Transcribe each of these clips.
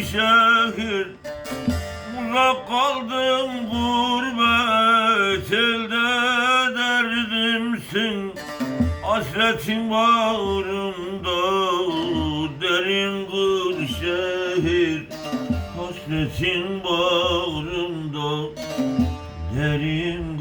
şehir Uzak kaldım gurbet elde derdimsin. Hasretin bağrımda derin bir şehir Hasretin bağrımda derin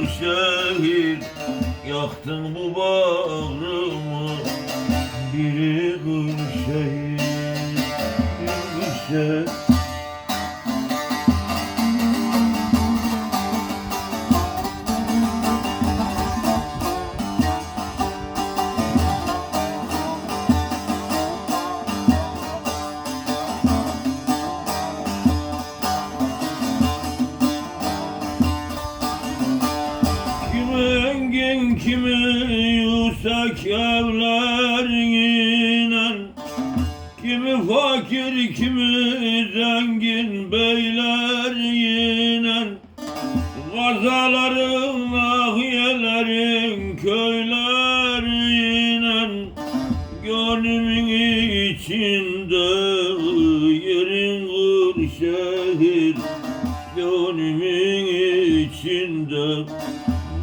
bir şehir Yaktın bu bağrımı. Biri bir şehir Bir şehir Kimi kimi yüksek evlerinin Kimi fakir kimi zengin beylerinin Gazaların ahiyelerin köylerinin Gönlümün içinde yerin bir şehir Gönlümün içinde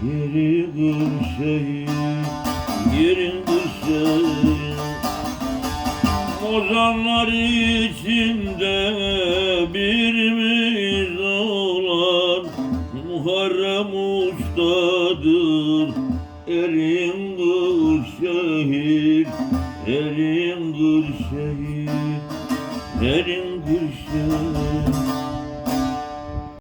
Yeri şehir Yerin şehir Ozanlar içinde birimiz olan Muharrem Usta'dır Erin bir şehir Erin bir şehir Erin